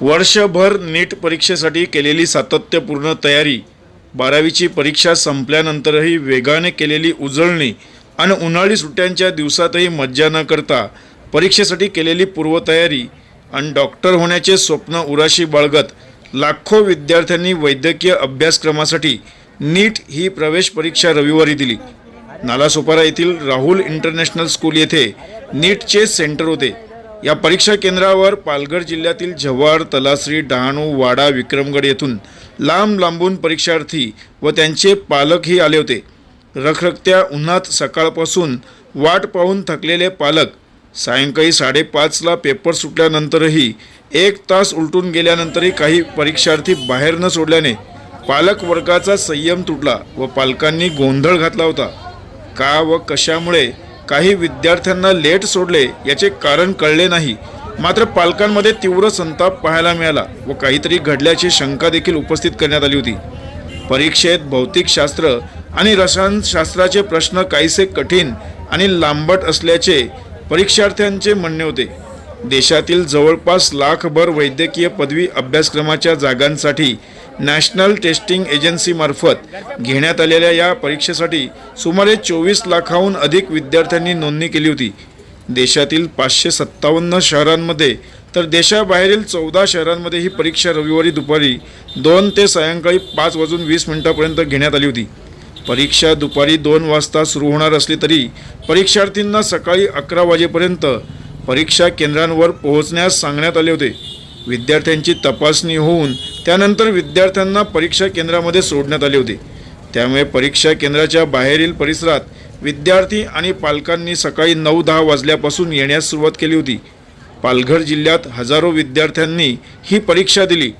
वर्षभर नीट परीक्षेसाठी केलेली सातत्यपूर्ण तयारी बारावीची परीक्षा संपल्यानंतरही वेगाने केलेली उजळणी आणि उन्हाळी सुट्ट्यांच्या दिवसातही मज्जा न करता परीक्षेसाठी केलेली पूर्वतयारी आणि डॉक्टर होण्याचे स्वप्न उराशी बाळगत लाखो विद्यार्थ्यांनी वैद्यकीय अभ्यासक्रमासाठी नीट ही प्रवेश परीक्षा रविवारी दिली. नालासोपारा येथील राहुल इंटरनॅशनल स्कूल येथे नीटचे सेंटर होते. या परीक्षा केंद्रावर पालघर जिल्ह्यातील जव्हार तलासरी डहाणू वाडा विक्रमगड येथून लांब लांबून परीक्षार्थी व त्यांचे पालकही आले होते. रखरखत्या उन्हात सकाळपासून वाट पाहून थकलेले पालक सायंकाळी साडेपाचला पेपर सुटल्यानंतरही एक तास उलटून गेल्यानंतरही काही परीक्षार्थी बाहेर न सोडल्याने पालक वर्गाचा संयम तुटला व पालकांनी गोंधळ घातला होता. का व कशामुळे काही विद्यार्थ्यांना लेट सोडले याचे कारण कळले नाही. मात्र पालकांमध्ये तीव्र संताप पाहायला मिळाला व काहीतरी घडल्याची शंका देखील उपस्थित करण्यात आली होती. परीक्षेत भौतिकशास्त्र आणि रसायनशास्त्राचे प्रश्न काहीसे कठीण आणि लांबट असल्याचे परीक्षार्थ्यांचे म्हणणे होते. देशातील जवळपास लाखभर वैद्यकीय पदवी अभ्यासक्रमाच्या जागांसाठी नॅशनल टेस्टिंग एजन्सीमार्फत घेण्यात आलेल्या या परीक्षेसाठी सुमारे चोवीस लाखाहून अधिक विद्यार्थ्यांनी नोंदणी केली होती. देशातील पाचशे सत्तावन्न शहरांमध्ये तर देशाबाहेरील चौदा शहरांमध्ये ही परीक्षा रविवारी दुपारी दोन ते सायंकाळी पाच वाजून वीस मिनिटापर्यंत घेण्यात आली होती. परीक्षा दुपारी दोन वाजता सुरू होणार असली तरी परीक्षार्थींना सकाळी अकरा वाजेपर्यंत परीक्षा केंद्रांवर पोहोचण्यास सांगण्यात आले होते. विद्यार्थ्यांची तपासणी होऊन त्यानंतर विद्यार्थ्यांना परीक्षा केंद्रामध्ये सोडण्यात आले होते. त्यामुळे परीक्षा केंद्राच्या बाहेरील परिसरात विद्यार्थी आणि पालकांनी सकाळी नऊ दहा वाजल्यापासून येण्यास सुरुवात केली होती. पालघर जिल्ह्यात हजारो विद्यार्थ्यांनी ही परीक्षा दिली.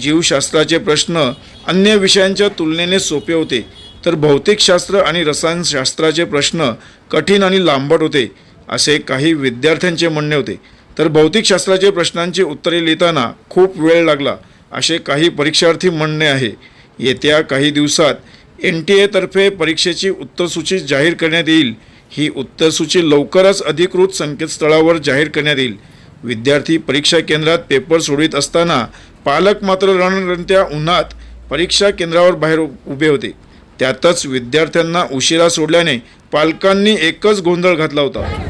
जीवशास्त्राचे प्रश्न अन्य विषयांच्या तुलनेने सोपे होते तर भौतिकशास्त्र आणि रसायनशास्त्राचे प्रश्न कठीण आणि लांबट होते असे काही विद्यार्थ्यांचे म्हणणे होते. तर भौतिकशास्त्राचे प्रश्नांची उत्तरे लिहिताना खूप वेळ लागला. असे काही परीक्षार्थी म्हणणे आहे. येत्या काही दिवसात एन टी एतर्फे परीक्षेची उत्तरसूची जाहीर करण्यात येईल. ही उत्तरसूची लवकरच अधिकृत संकेतस्थळावर जाहीर करण्यात येईल. विद्यार्थी परीक्षा केंद्रात पेपर सोडवित असताना पालक मात्र रणरणत्या उन्हात परीक्षा केंद्रावर बाहेर उभे होते. त्यातच विद्यार्थ्यांना उशिरा सोडल्याने पालकांनी एकच गोंधळ घातला होता.